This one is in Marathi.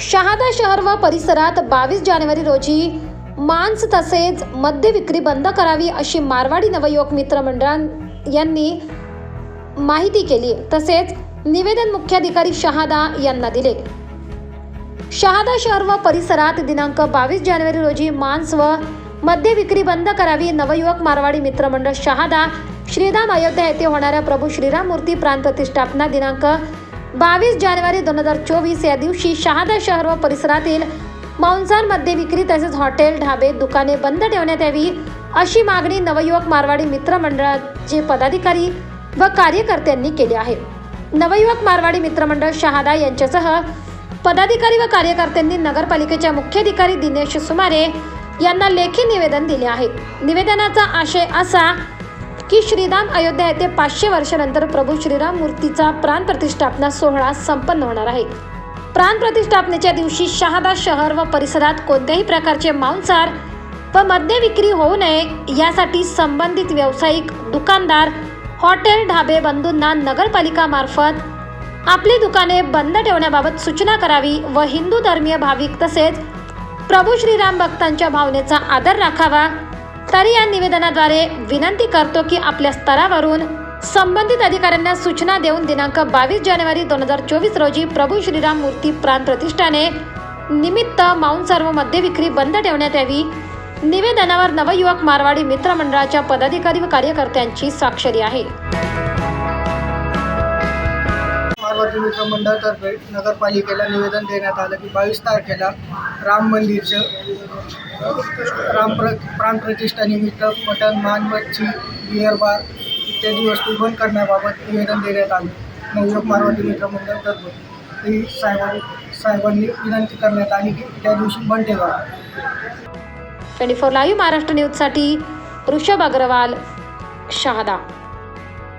शहादा शहर व परिसरात बावीस जानेवारी रोजी मांस तसेच मद्य विक्री बंद करावी अशी मारवाडी नवयुवक मित्र मंडळां यांनी माहिती केली. तसेच निवेदन मुख्याधिकारी शहादा यांना दिले. शहादा शहर व परिसरात दिनांक बावीस जानेवारी रोजी मांस व मद्य विक्री बंद करावी नवयुवक मारवाडी मित्रमंडळ शहादा श्रीराम अयोध्या येथे होणाऱ्या प्रभू श्रीराम मूर्ती प्राण प्रतिष्ठापना दिनांक बावीस जानेवारी दोन हजार चोवीस या दिवशी शहादा शहर व परिसरातील मांसांमध्ये विक्री तसेच हॉटेल ढाबे दुकाने बंद ठेवण्यात यावी अशी मागणी नवयुवक मारवाडी मित्रमंडळाचे पदाधिकारी व कार्यकर्त्यांनी केली आहे. नवयुवक मारवाडी मित्रमंडळ शहादा यांच्यासह पदाधिकारी व कार्यकर्त्यांनी नगरपालिकेच्या मुख्याधिकारी दिनेश सुमारे यांना लेखी निवेदन दिले आहे. निवेदनाचा आशय असा की श्रीराम अयोध्या येथे पाचशे वर्षानंतर प्रभू श्रीराम मूर्तीचा प्राण प्रतिष्ठापना सोहळा संपन्न होणार आहे. प्राण प्रतिष्ठापनेच्या दिवशी शहादा शहर व परिसरात कोणत्याही प्रकारचे मांसाहार व मद्य विक्री होऊ नये यासाठी संबंधित व्यावसायिक दुकानदार हॉटेल ढाबे बंधूंना नगरपालिका मार्फत आपली दुकाने बंद ठेवण्याबाबत सूचना करावी व हिंदू धर्मीय भाविक तसेच प्रभू श्रीराम भक्तांच्या भावनेचा आदर राखावा तरी या निवेदनाद्वारे विनंती करतो की आपल्या स्तरावरून संबंधित अधिकाऱ्यांना सूचना देऊन दिनांक बावीस जानेवारी दोन हजार चोवीस रोजी प्रभू श्रीराम मूर्ती प्राण प्रतिष्ठाने निमित्त माउंट सर्व मद्य विक्री बंद ठेवण्यात यावी. निवेदनावर नवयुवक मारवाडी मित्रमंडळाच्या पदाधिकारी व कार्यकर्त्यांची स्वाक्षरी आहे. आवर्जून मित्र मंडळातर्फे नगरपालिकेला निवेदन देण्यात आलं की बावीस तारखेला राम मंदिरचं राम प्र प्राणप्रतिष्ठानिमित्त मटण मान मच्छी बिअर बार इत्यादी वस्तू बंद करण्याबाबत निवेदन देण्यात आलं. नवयुवक मारवाडी मित्र मंडळातर्फे ही साहेबांनी साहेबांनी विनंती करण्यात आली की त्या दिवशी बंद ठेवा. ट्वेंटी फोर लाईव्ह महाराष्ट्र न्यूजसाठी ऋषभ अग्रवाल शहादा.